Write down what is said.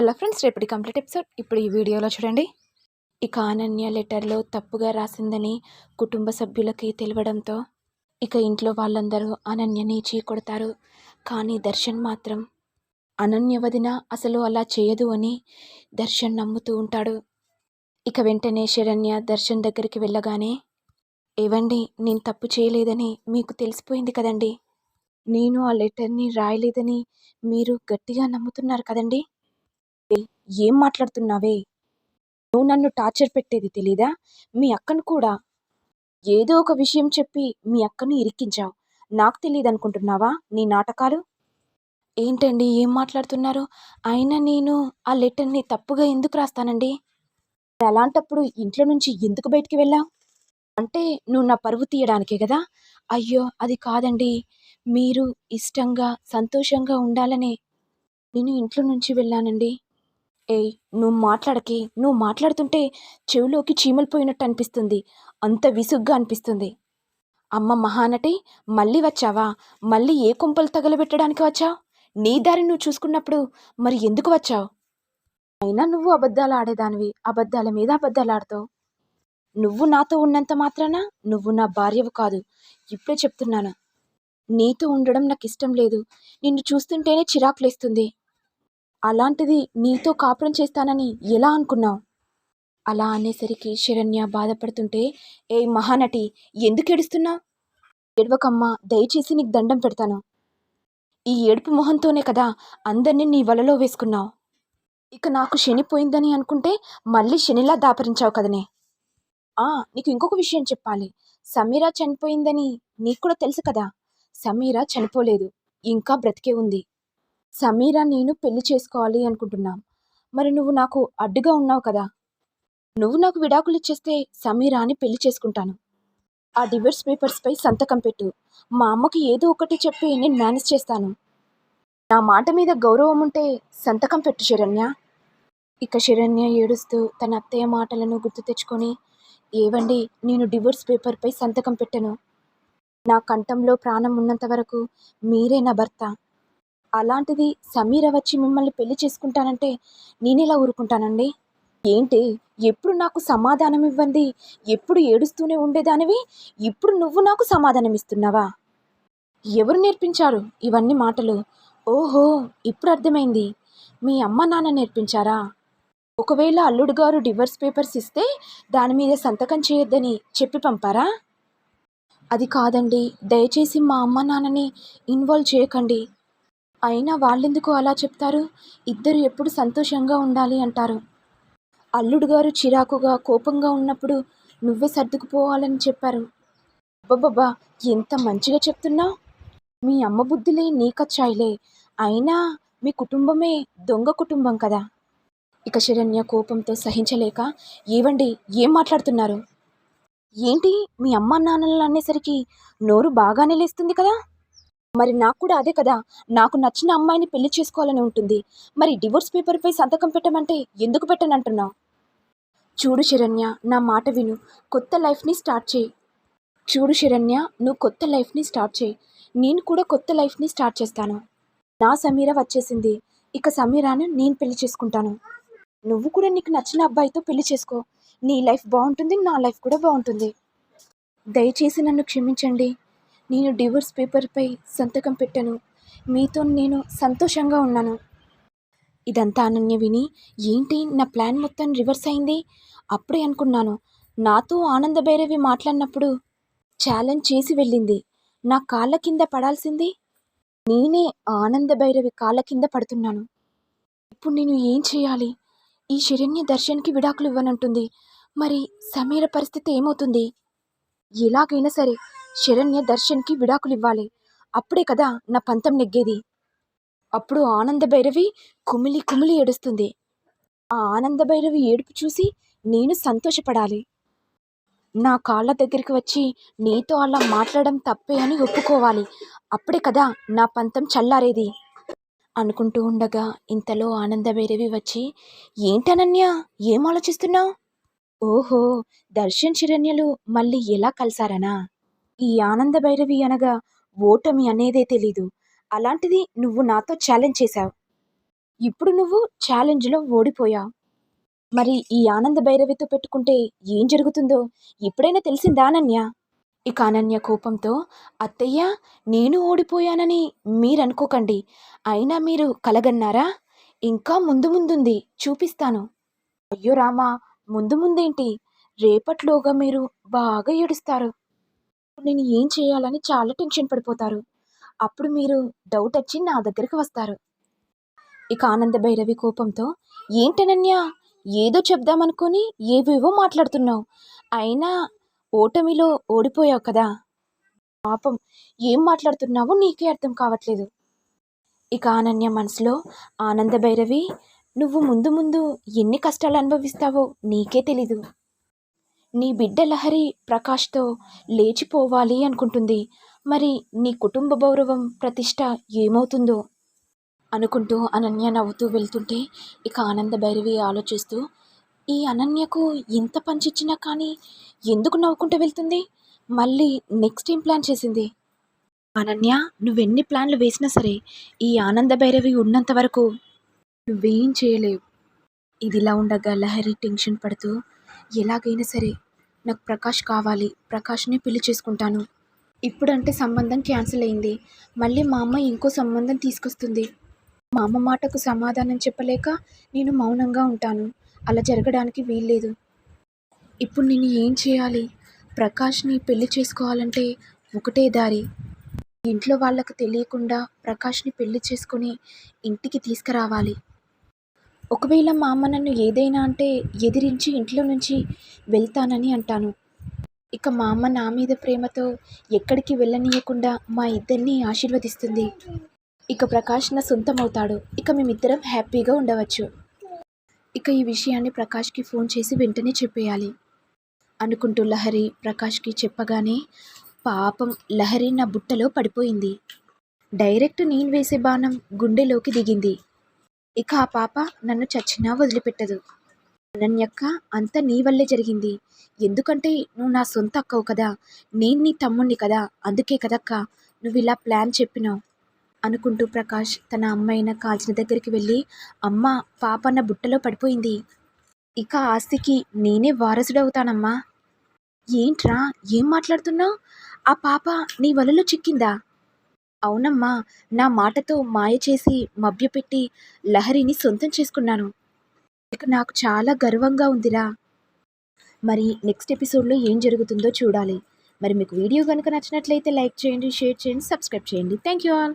Hello friends రేపటి complete episode. ఇప్పుడు ఈ వీడియోలో చూడండి. ఇక అనన్య లెటర్లో తప్పుగా రాసిందని కుటుంబ సభ్యులకి తెలియడంతో ఇక ఇంట్లో వాళ్ళందరూ అనన్యని చీకొడతారు. కానీ దర్శన్ మాత్రం అనన్య వదిన అసలు అలా చేయదు అని దర్శన్ నమ్ముతూ ఉంటాడు. ఇక వెంటనే శరణ్య దర్శన్ దగ్గరికి వెళ్ళగానే ఏవండి నేను తప్పు చేయలేదని మీకు తెలిసిపోయింది కదండి? నేను ఆ లెటర్ని రాయలేదని మీరు గట్టిగా నమ్ముతున్నారు కదండి? ఏం మాట్లాడుతున్నావే? నువ్వు నన్ను టార్చర్ పెట్టేది తెలీదా? మీ అక్కను కూడా. ఏదో ఒక విషయం చెప్పి మీ అక్కను ఇరికించావు. నాకు తెలియదు అనుకుంటున్నావా నీ నాటకాలు? ఏంటండి ఏం మాట్లాడుతున్నారు? అయినా నేను ఆ లెటర్ని తప్పుగా ఎందుకు రాస్తానండి? అలాంటప్పుడు ఇంట్లో నుంచి ఎందుకు బయటికి వెళ్ళావు? అంటే నువ్వు నా పరువు తీయడానికే కదా? అయ్యో అది కాదండి. మీరు ఇష్టంగా సంతోషంగా ఉండాలనే నేను ఇంట్లో నుంచి వెళ్ళానండి. ఏయ్ నువ్వు మాట్లాడకే. నువ్వు మాట్లాడుతుంటే చెవిలోకి చీమలు పోయినట్టు అనిపిస్తుంది. అంత విసుగ్గా అనిపిస్తుంది. అమ్మ మహానటి మళ్ళీ వచ్చావా? మళ్ళీ ఏ కుంపలు తగలబెట్టడానికి వచ్చావు? నీ దారి నువ్వు చూసుకున్నప్పుడు మరి ఎందుకు వచ్చావు? అయినా నువ్వు అబద్ధాలు ఆడేదానివి. అబద్ధాల మీద అబద్ధాలు ఆడతావు. నువ్వు నాతో ఉన్నంత మాత్రాన నువ్వు నా భార్యవు కాదు. ఇప్పుడే చెప్తున్నాను. నీతో ఉండడం నాకు ఇష్టం లేదు. నిన్ను చూస్తుంటేనే చిరాకులేస్తుంది. అలాంటిది నీతో కాపురం చేస్తానని ఎలా అనుకున్నావు? అలా అనేసరికి శరణ్య బాధపడుతుంటే ఏ మహానటి ఎందుకు ఏడుస్తున్నావు ఏడవకమ్మా దయచేసి నీకు దండం పెడతాను. ఈ ఏడుపు మొహంతోనే కదా అందరినీ నీ వలలో వేసుకున్నావు. ఇక నాకు శనిపోయిందని అనుకుంటే మళ్ళీ శనిలా దాపరించావు కదనే. ఆ నీకు ఇంకొక విషయం చెప్పాలి. సమీరా చనిపోయిందని నీకు కూడా తెలుసు కదా. సమీరా చనిపోలేదు. ఇంకా బ్రతికే ఉంది. సమీరా నేను పెళ్ళి చేసుకోవాలి అనుకుంటున్నాం. మరి నువ్వు నాకు అడ్డుగా ఉన్నావు కదా. నువ్వు నాకు విడాకులు ఇచ్చేస్తే సమీరాని పెళ్ళి చేసుకుంటాను. ఆ డివోర్స్ పేపర్స్పై సంతకం పెట్టు. మా అమ్మకి ఏదో ఒకటి చెప్పి నేను మేనేజ్ చేస్తాను. నా మాట మీద గౌరవం ఉంటే సంతకం పెట్టు శరణ్య. ఇక శరణ్య ఏడుస్తూ తన అత్తయ్య మాటలను గుర్తు తెచ్చుకొని ఏవండి నేను డివోర్స్ పేపర్పై సంతకం పెట్టను. నా కంఠంలో ప్రాణం ఉన్నంత వరకు మీరే నా భర్త. అలాంటిది సమీర వచ్చి మిమ్మల్ని పెళ్ళి చేసుకుంటానంటే నేనెలా ఊరుకుంటానండి? ఏంటి? ఎప్పుడు నాకు సమాధానం ఇవ్వండి ఎప్పుడు ఏడుస్తూనే ఉండేదానివి? ఇప్పుడు నువ్వు నాకు సమాధానం ఇస్తున్నావా? ఎవరు నేర్పించారు ఇవన్నీ మాటలు? ఓహో ఇప్పుడు అర్థమైంది. మీ అమ్మ నాన్న నేర్పించారా? ఒకవేళ అల్లుడు గారు డివర్స్ పేపర్స్ ఇస్తే దాని మీద సంతకం చేయొద్దని చెప్పి పంపారా? అది కాదండి. దయచేసి మా అమ్మ నాన్నని ఇన్వాల్వ్ చేయకండి. అయినా వాళ్ళెందుకు అలా చెప్తారు? ఇద్దరు ఎప్పుడు సంతోషంగా ఉండాలి అంటారు. అల్లుడు గారు చిరాకుగా కోపంగా ఉన్నప్పుడు నువ్వే సర్దుకుపోవాలని చెప్పారు. అబ్బబ్బబ్బా ఎంత మంచిగా చెప్తున్నా? మీ అమ్మ బుద్ధులే నీకచ్చాయిలే అయినా మీ కుటుంబమే దొంగ కుటుంబం కదా. ఇక శరణ్య కోపంతో సహించలేక ఏవండి ఏం మాట్లాడుతున్నారు? ఏంటి మీ అమ్మ నాన్నలు అనేసరికి నోరు బాగానే లేస్తుంది కదా? మరి నాకు కూడా అదే కదా. నాకు నచ్చిన అమ్మాయిని పెళ్ళి చేసుకోవాలని ఉంటుంది. మరి డివోర్స్ పేపర్పై సంతకం పెట్టమంటే ఎందుకు పెట్టనంటున్నావు? చూడు శరణ్య నా మాట విను. కొత్త లైఫ్ని స్టార్ట్ చేయి. చూడు శరణ్య నువ్వు కొత్త లైఫ్ని స్టార్ట్ చేయి. నేను కూడా కొత్త లైఫ్ని స్టార్ట్ చేస్తాను. నా సమీర వచ్చేసింది. ఇక సమీరాను నేను పెళ్ళి చేసుకుంటాను. నువ్వు కూడా నీకు నచ్చిన అబ్బాయితో పెళ్ళి చేసుకో. నీ లైఫ్ బాగుంటుంది నా లైఫ్ కూడా బాగుంటుంది. దయచేసి నన్ను క్షమించండి. నేను డివోర్స్ పేపర్పై సంతకం పెట్టాను. మీతో నేను సంతోషంగా ఉన్నాను. ఇదంతా అనన్య విని ఏంటి నా ప్లాన్ మొత్తం రివర్స్ అయింది? అప్పుడే అనుకున్నాను. నాతో ఆనంద భైరవి మాట్లాడినప్పుడు ఛాలెంజ్ చేసి వెళ్ళింది. నా కాళ్ళ కింద పడాల్సింది? నేనే ఆనంద భైరవి కాళ్ళ కింద పడుతున్నాను. ఇప్పుడు నేను ఏం చేయాలి? ఈ శరణ్య దర్శన్కి విడాకులు ఇవ్వనంటుంది. మరి సమీర పరిస్థితి ఏమవుతుంది? ఎలాగైనా సరే శరణ్య దర్శన్కి విడాకులు ఇవ్వాలి అప్పుడే కదా నా పంతం నెగ్గేది. అప్పుడు ఆనంద భైరవి కుమిలి కుమిలి ఏడుస్తుంది. ఆ ఆనంద భైరవి ఏడుపు చూసి నేను సంతోషపడాలి. నా కాళ్ళ దగ్గరికి వచ్చి నీతో అలా మాట్లాడడం తప్పే అని ఒప్పుకోవాలి. అప్పుడే కదా నా పంతం చల్లారేది. అనుకుంటూ ఉండగా ఇంతలో ఆనంద భైరవి వచ్చి ఏంటనన్య ఏం ఆలోచిస్తున్నావు? ఓహో దర్శన్ శరణ్యలు మళ్ళీ ఎలా కలిసారనా? ఈ ఆనంద భైరవి అనగా ఓటమి అనేదే తెలీదు. అలాంటిది నువ్వు నాతో ఛాలెంజ్ చేశావు. ఇప్పుడు నువ్వు ఛాలెంజ్లో ఓడిపోయావు. మరి ఈ ఆనంద భైరవితో పెట్టుకుంటే ఏం జరుగుతుందో ఇప్పుడైనా తెలిసిందా అనన్య? ఇక అనన్య కోపంతో అత్తయ్య నేను ఓడిపోయానని మీరు అనుకోకండి అయినా మీరు కలగన్నారా? ఇంకా ముందు ముందుంది చూపిస్తాను. అయ్యో రామా ముందు ముందేంటి? రేపట్లోగా మీరు బాగా ఏడుస్తారు. నేను ఏం చేయాలని చాలా టెన్షన్ పడిపోతారు. అప్పుడు మీరు డౌట్ వచ్చి నా దగ్గరికి వస్తారు. ఇక ఆనంద భైరవి కోపంతో ఏంటనన్య? ఏదో చెప్దామనుకొని ఏవేవో మాట్లాడుతున్నావు. అయినా ఓటమిలో ఓడిపోయావు కదా. పాపం ఏం మాట్లాడుతున్నావో నీకే అర్థం కావట్లేదు. ఇక అనన్య మనసులో ఆనంద భైరవి నువ్వు ముందు ముందు ఎన్ని కష్టాలు అనుభవిస్తావో నీకే తెలీదు. నీ బిడ్డ లహరి ప్రకాష్తో లేచిపోవాలి అనుకుంటుంది. మరి నీ కుటుంబ గౌరవం ప్రతిష్ట ఏమవుతుందో? అనుకుంటూ అనన్య నవ్వుతూ వెళ్తుంటే ఇక ఆనంద భైరవి ఆలోచిస్తూ ఈ అనన్యకు ఎంత పంచిచ్చినా కానీ ఎందుకు నవ్వుకుంటూ వెళ్తుంది? మళ్ళీ నెక్స్ట్ ఏం ప్లాన్ చేసింది? అనన్య నువ్వెన్ని ప్లాన్లు వేసినా సరే ఈ ఆనంద భైరవి ఉన్నంత వరకు నువ్వేం చేయలేవు. ఇదిలా ఉండగా లహరి టెన్షన్ పడుతూ ఎలాగైనా సరే నాకు ప్రకాష్ కావాలి. ప్రకాష్ని పెళ్ళి చేసుకుంటాను. ఇప్పుడంటే సంబంధం క్యాన్సిల్ అయింది. మళ్ళీ మా అమ్మ ఇంకో సంబంధం తీసుకొస్తుంది. మా అమ్మ మాటకు సమాధానం చెప్పలేక నేను మౌనంగా ఉంటాను. అలా జరగడానికి వీల్లేదు. ఇప్పుడు నేను ఏం చేయాలి? ప్రకాష్ని పెళ్ళి చేసుకోవాలంటే ఒకటే దారి. ఇంట్లో వాళ్ళకు తెలియకుండా ప్రకాష్ని పెళ్ళి చేసుకొని ఇంటికి తీసుకురావాలి. ఒకవేళ మా అమ్మ నన్ను ఏదైనా అంటే ఎదిరించి ఇంట్లో నుంచి వెళ్తానని అంటాను. ఇక మా అమ్మ నా మీద ప్రేమతో ఎక్కడికి వెళ్ళనీయకుండా మా ఇద్దరిని ఆశీర్వదిస్తుంది. ఇక ప్రకాష్ నా సొంతమవుతాడు. ఇక మేమిద్దరం హ్యాపీగా ఉండవచ్చు. ఇక ఈ విషయాన్ని ప్రకాష్కి ఫోన్ చేసి వెంటనే చెప్పేయాలి. అనుకుంటూ లహరి ప్రకాష్కి చెప్పగానే పాపం లహరి నా బుట్టలో పడిపోయింది. డైరెక్ట్ నేను వేసే బాణం గుండెలోకి దిగింది. ఇక ఆ పాప నన్ను చచ్చినా వదిలిపెట్టదు. అనన్యక్క అంతా నీ వల్లే జరిగింది. ఎందుకంటే నువ్వు నా సొంత అక్కవు కదా. నేను నీ తమ్ముణ్ణి కదా. అందుకే కదక్క. నువ్వు ఇలా ప్లాన్ చెప్పినావు. అనుకుంటూ ప్రకాష్ తన అమ్మాయిన కాల్చిన దగ్గరికి వెళ్ళి అమ్మ పాప నా బుట్టలో పడిపోయింది. ఇక ఆస్తికి నేనే వారసుడవుతానమ్మా. ఏంట్రా? ఏం మాట్లాడుతున్నావు? ఆ పాప నీ వలలో చిక్కిందా? అవునమ్మా నా మాటతో మాయ చేసి మభ్యపెట్టి లహరిని సొంతం చేసుకున్నాను. ఇక నాకు చాలా గర్వంగా ఉందిరా. మరి నెక్స్ట్ ఎపిసోడ్లో ఏం జరుగుతుందో చూడాలి. మరి మీకు వీడియో కనుక నచ్చినట్లయితే లైక్ చేయండి షేర్ చేయండి సబ్స్క్రైబ్ చేయండి. Thank you all.